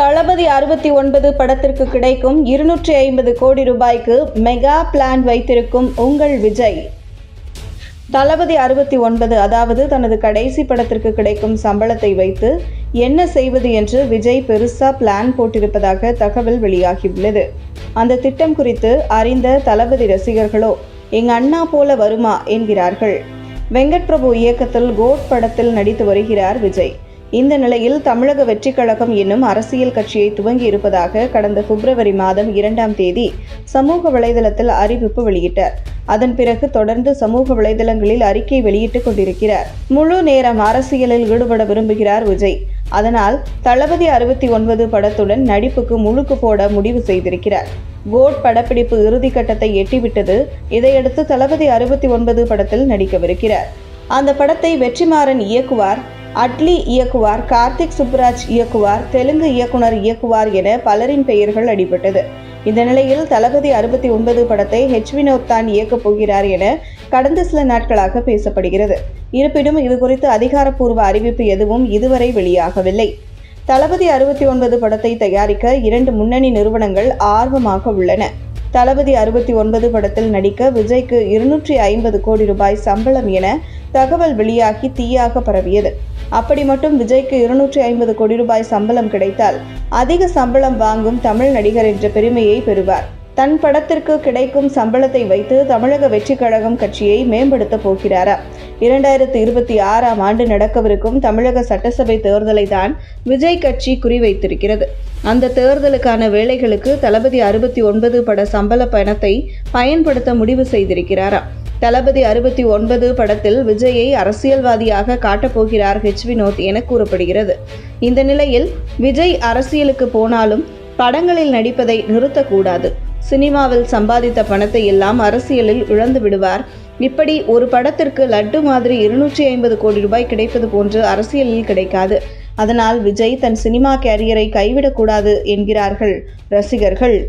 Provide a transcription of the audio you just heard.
தளபதி அறுபத்தி ஒன்பது படத்திற்கு கிடைக்கும் இருநூற்றி ஐம்பது கோடி ரூபாய்க்கு மெகா பிளான் வைத்திருக்கும் உங்கள் விஜய். தளபதி அறுபத்தி ஒன்பது அதாவது தனது கடைசி படத்திற்கு கிடைக்கும் சம்பளத்தை வைத்து என்ன செய்வது என்று விஜய் பெருசா பிளான் போட்டிருப்பதாக தகவல் வெளியாகியுள்ளது. அந்த திட்டம் குறித்து அறிந்த தளபதி ரசிகர்களோ எங்க அண்ணா போல வருமா? என்கிறார்கள். வெங்கட் பிரபு இயக்கத்தில் கோட் படத்தில் நடித்து வருகிறார் விஜய். இந்த நிலையில் தமிழக வெற்றிக் கழகம் என்னும் அரசியல் கட்சியை துவங்கி இருப்பதாக கடந்த பிப்ரவரி மாதம் இரண்டாம் தேதி சமூக வலைதளத்தில் அறிவிப்பு வெளியிட்டார். அதன் பிறகு தொடர்ந்து சமூக வலைதளங்களில் அறிக்கை வெளியிட்டுக் கொண்டிருக்கிறார். முழு நேரம் அரசியலில் ஈடுபட விரும்புகிறார் விஜய். அதனால் தளபதி அறுபத்தி ஒன்பது படத்துடன் நடிப்புக்கு முழுக்கு போட முடிவு செய்திருக்கிறார். கோட் படப்பிடிப்பு இறுதிக்கட்டத்தை எட்டிவிட்டது. இதையடுத்து தளபதி அறுபத்தி ஒன்பது படத்தில் நடிக்கவிருக்கிறார். அந்த படத்தை வெற்றிமாறன் இயக்குவார் அட்லி இயக்குவார் கார்த்திக் சுப்புராஜ் இயக்குவார் தெலுங்கு இயக்குனர் இயக்குவார் என பலரின் பெயர்கள் அடிபட்டது. இந்த நிலையில் தளபதி அறுபத்தி ஒன்பது படத்தை ஹெச் வினோத் தான் இயக்கப் போகிறார் என கடந்த சில நாட்களாக பேசப்படுகிறது. இருப்பினும் இது குறித்து அதிகாரப்பூர்வ அறிவிப்பு எதுவும் இதுவரை வெளியாகவில்லை. தளபதி அறுபத்தி ஒன்பது படத்தை தயாரிக்க இரண்டு முன்னணி நிறுவனங்கள் ஆர்வமாக உள்ளன. தளபதி அறுபத்தி ஒன்பது படத்தில் நடிக்க விஜய்க்கு இருநூற்றி ஐம்பது கோடி ரூபாய் சம்பளம் என தகவல் வெளியாகி தீயாக பரவியது. அப்படி மட்டும் விஜய்க்கு இருநூற்றி ஐம்பது கோடி ரூபாய் சம்பளம் கிடைத்தால் அதிக சம்பளம் வாங்கும் தமிழ் நடிகர் என்ற பெருமையை பெறுவார். தன் படத்திற்கு கிடைக்கும் சம்பளத்தை வைத்து தமிழக வெற்றிக் கழகம் கட்சியை மேம்படுத்த போகிறாரா? இரண்டாயிரத்து இருபத்தி ஆறாம் ஆண்டு நடக்கவிருக்கும் தமிழக சட்டசபை தேர்தலை தான் விஜய் கட்சி குறிவைத்திருக்கிறது. அந்த தேர்தலுக்கான வேலைகளுக்கு தளபதி அறுபத்தி ஒன்பது பட சம்பள பணத்தை பயன்படுத்த முடிவு செய்திருக்கிறாரா? தளபதி அறுபத்தி ஒன்பது படத்தில் விஜயை அரசியல்வாதியாக காட்டப்போகிறார் ஹெச் வினோத் என கூறப்படுகிறது. இந்த நிலையில் விஜய் அரசியலுக்கு போனாலும் படங்களில் நடிப்பதை நிறுத்தக்கூடாது. சினிமாவில் சம்பாதித்த பணத்தை எல்லாம் அரசியலில் இழந்து விடுவார். இப்படி ஒரு படத்திற்கு லட்டு மாதிரி இருநூற்றி ஐம்பது கோடி ரூபாய் கிடைப்பது போன்று அரசியலில் கிடைக்காது. அதனால் விஜய் தன் சினிமா கேரியரை கைவிடக்கூடாது என்கிறார்கள் ரசிகர்கள்.